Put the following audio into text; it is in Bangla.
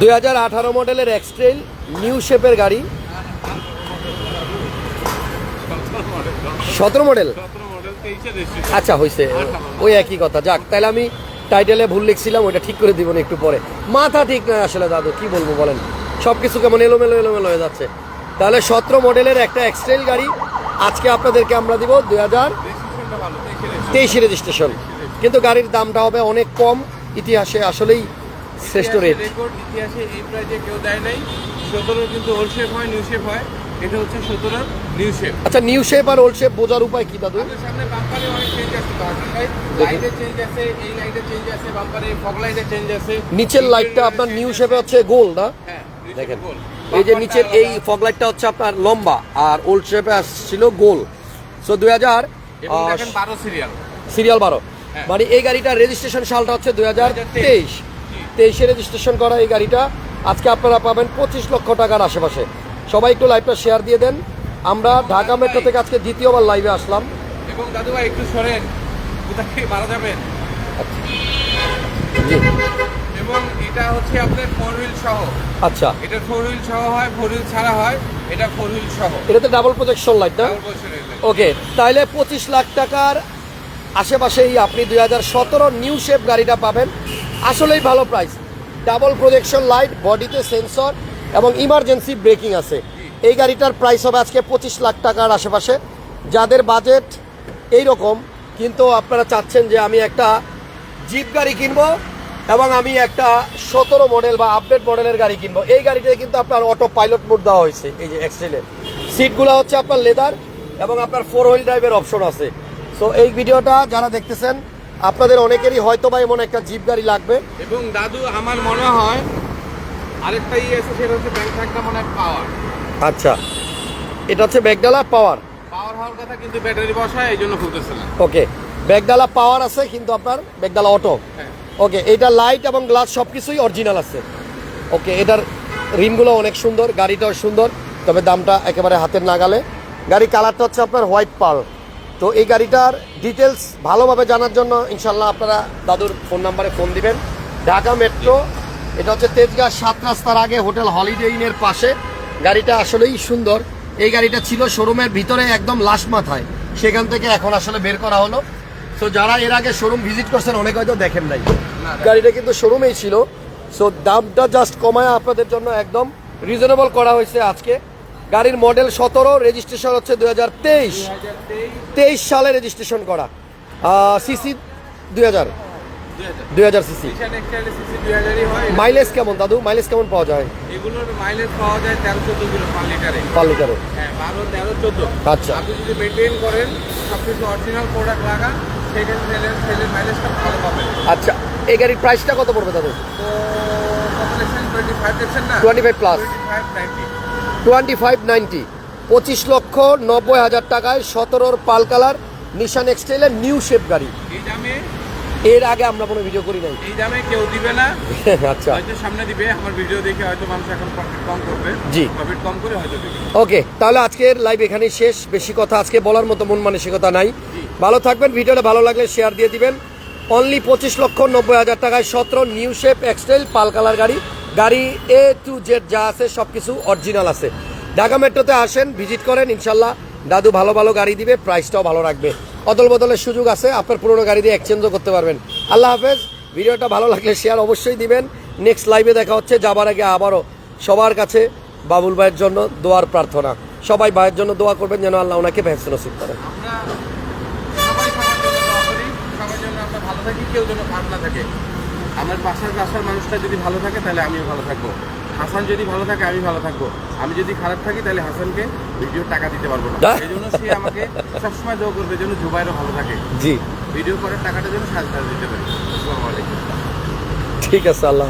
দুই হাজার আঠারো মডেলের এক্সট্রেল নিউ শেপের গাড়ি। সতেরো মডেল? আচ্ছা হয়েছে ওই একই কথা। যাক তাহলে আমি টাইটেলে ভুল লিখছিলাম ওইটা ঠিক করে দিব না একটু পরে। মাথা ঠিক নয় আসলে দাদু কি বলব বলেন? সব কিছু কেমন এলোমেলো এলোমেলো হয়ে যাচ্ছে। তাহলে সতেরো মডেলের একটা এক্সট্রেল গাড়ি আজকে আপনাদেরকে আমরা দিব দুই হাজার তেইশে রেজিস্ট্রেশন কিন্তু গাড়ির দামটা হবে অনেক কম। ইতিহাসে আসলেই শ্রেষ্ঠ রেট রেকর্ড ইতিহাসে এই প্রাইজে কেউ দেয় নাই। সতেরোর কিন্তু ওল্ড শেপ হয় নিউ শেপ হয়। এটা হচ্ছে সতেরোর নিউ শেপ আচ্ছা নিউ শেপ আর ওল্ড শেপ বোঝার উপায় কি দাদু? সামনে বাম্পারে অনেক চেঞ্জ আছে লাইটে চেঞ্জ আছে এই লাইটে চেঞ্জ আছে বাম্পারে ফগ লাইটে চেঞ্জ আছে। নিচের লাইটটা আপনার নিউ শেপে হচ্ছে গোল না? হ্যাঁ দেখেন। এই যে নিচের এই ফগ লাইটটা হচ্ছে আপনার লম্বা আর ওল্ড শেপে আসছিল গোল সো দুই হাজার বারো সিরিয়াল সিরিয়াল বারো। হ্যাঁ। মানে এই গাড়িটার রেজিস্ট্রেশন সালটা হচ্ছে দুই হাজার তেইশ। তেইশে রেজিস্ট্রেশন করা এই গাড়িটা আজকে আপনারা পাবেন পঁচিশ লক্ষ টাকার আশেপাশে। সবাই একটু লাইভটা শেয়ার দিয়ে দেন। আমরা ঢাকা মেট্রো থেকে আজকে দ্বিতীয়বার লাইভে আসলাম। এবং দাদু ভাই একটু সরেন। কোথায় মারা যাবেন? এবং এটা হচ্ছে আপনার ফোর হুইল সহ। আচ্ছা। এটা ফোর হুইল সহ হয় ফোর হুইল ছাড়া হয় এটা ফোর হুইল সহ। এটাতে ডাবল প্রোজেকশন লাইট না। ওকে তাইলে পঁচিশ লাখ টাকার আশেপাশেই আপনি দুই হাজার সতেরো নিউ শেপ গাড়িটা পাবেন। আসলেই ভালো প্রাইস ডাবল প্রজেকশন লাইট বডিতে সেন্সর এবং ইমার্জেন্সি ব্রেকিং আছে। এই গাড়িটার প্রাইস হবে আজকে পঁচিশ লাখ টাকার আশেপাশে। যাদের বাজেট এই রকম কিন্তু আপনারা চাচ্ছেন যে আমি একটা জিপ গাড়ি কিনব এবং আমি একটা সতেরো মডেল বা আপডেট মডেলের গাড়ি কিনবো। এই গাড়িটাতে কিন্তু আপনার অটো পাইলট মোড দেওয়া হয়েছে, এই যে এক্সেলে সিটগুলো হচ্ছে আপনার লেদার এবং আপনার ফোর হুইল ড্রাইভের অপশন আছে। সো এই ভিডিওটা যারা দেখতেছেন আপনাদের অনেকেরই হয়তো বা এমন একটা জিপ গাড়ি লাগবে। এবং দাদু আমার মনে হয় আরেকটা ইয়ে আছে সেটা হচ্ছে ব্যাংক থাকটা মনে হয় পাওয়ার। আচ্ছা এটা হচ্ছে ব্যাগডালা পাওয়ার। পাওয়ার হওয়ার কথা কিন্তু ব্যাটারি বসায় এই জন্য খুলতেছে না। ওকে ব্যাগডালা পাওয়ার আছে কিন্তু আপনার ব্যাগডালা অটো। হ্যাঁ। ওকে এটা লাইট এবং গ্লাস সব কিছুই অরিজিনাল আছে। ওকে এটার রিমগুলো অনেক সুন্দর গাড়িটাও সুন্দর তবে দামটা একেবারে হাতের নাগালে। গাড়ি কালারটা হচ্ছে আপনার হোয়াইট পার্ল তো এই গাড়িটার ডিটেলস ভালোভাবে জানার জন্য ইনশাল্লাহ আপনারা দাদুর ফোন নাম্বারে ফোন দিবেন। ঢাকা মেট্রো এটা হচ্ছে তেজগাঁ সাত রাস্তার আগে হোটেল হলিডে ইনের পাশে। গাড়িটা আসলেই সুন্দর। এই গাড়িটা ছিল শোরুমের ভিতরে একদম লাস্ট মাথায়। সেখান থেকে এখন আসলে বের করা হলো। তো যারা এর আগে শোরুম ভিজিট করছেন, অনেক হয়তো দেখেন নাই। গাড়িটা কিন্তু শোরুমেই ছিল। সো দামটা জাস্ট কমায় আপনাদের জন্য একদম রিজনেবল করা হয়েছে আজকে। গাড়ির মডেল সতেরো রেজিস্ট্রেশন হচ্ছে দুই হাজার তেইশ। তেইশ সালে রেজিস্ট্রেশন করা। সিসি দুই হাজার। দুই হাজার। সিসি মাইলেজ কেমন দাদু? মাইলেজ কেমন পাওয়া যায়? এগুলোর মাইলেজ পাওয়া যায় তেরো চোদ্দ কিলো পার লিটারে পার লিটারে হ্যাঁ বারো তেরো চোদ্দ। আচ্ছা। আপনি যদি মেনটেন করেন সব কিছু অরিজিনাল প্রোডাক্ট লাগান সেখানে সেলের সেলের মাইলেজটা ভালো পাবেন। আচ্ছা এই গাড়ির প্রাইসটা কত পড়বে দাদু? তো টোয়েন্টি ফাইভ না। 25 plus। Twenty five twenty five ninety পঁচিশ লক্ষ নব্বই হাজার টাকায় সতেরোর পাল কালার নিশান এক্সটেলের নিউ শেপ গাড়ি। এর আগে আমরা কোনো ভিডিও করি নাই। এই দামে কেউ দিবে না? আচ্ছা। হয়তো সামনে দিবে আমার ভিডিও দেখে হয়তো মানুষ এখন প্রফিট কম করবে। জি। প্রফিট কম করে হয়তো ওকে তাহলে আজকের লাইভ এখানেই শেষ। বেশি কথা আজকে বলার মতো মন মানসিকতা নাই। ভালো থাকবেন ভিডিওটা ভালো লাগলে শেয়ার দিয়ে দিবেন। অনলি পঁচিশ লক্ষ নব্বই হাজার টাকায় সতেরো new shape X Trail pearl colour গাড়ি। গাড়ি এ টু জেড যা আছে সব কিছু অরিজিনাল আছে। ঢাকা মেট্রোতে আসেন ভিজিট করেন, ইনশাল্লাহ। দাদু ভালো ভালো গাড়ি দিবে প্রাইসটাও ভালো রাখবে। অদল বদলের সুযোগ আছে, আপনার পুরোনো গাড়ি দিয়ে এক্সচেঞ্জও করতে পারবেন। আল্লাহ হাফেজ। ভিডিওটা ভালো লাগলে শেয়ার অবশ্যই দিবেন। নেক্সট লাইভে দেখা হচ্ছে, যাবার আগে আবারও সবার কাছে বাবুল ভাইয়ের জন্য দোয়ার প্রার্থনা। সবাই ভাইয়ের জন্য দোয়া করবেন যেন আল্লাহ ওনাকে ভ্যাকসিন নসিব করেন ভালো কেউ যেন না থাকে। আমার পাশের বাসার মানুষটা যদি ভালো থাকে তাহলে আমিও ভালো থাকব। হাসান যদি ভালো থাকে আমি ভালো থাকব। আমি যদি খারাপ থাকি তাহলে হাসানকে ভিডিও টাকা দিতে পারব না। সেই এই জন্য সে আমাকে সবসময় দোয়া করবে যেন জুবাইরও ভালো থাকে। জি। ভিডিও করার টাকাটা যেন সাজ দিতে পারে। আসসালামু আলাইকুম। ঠিক আছে আল্লাহ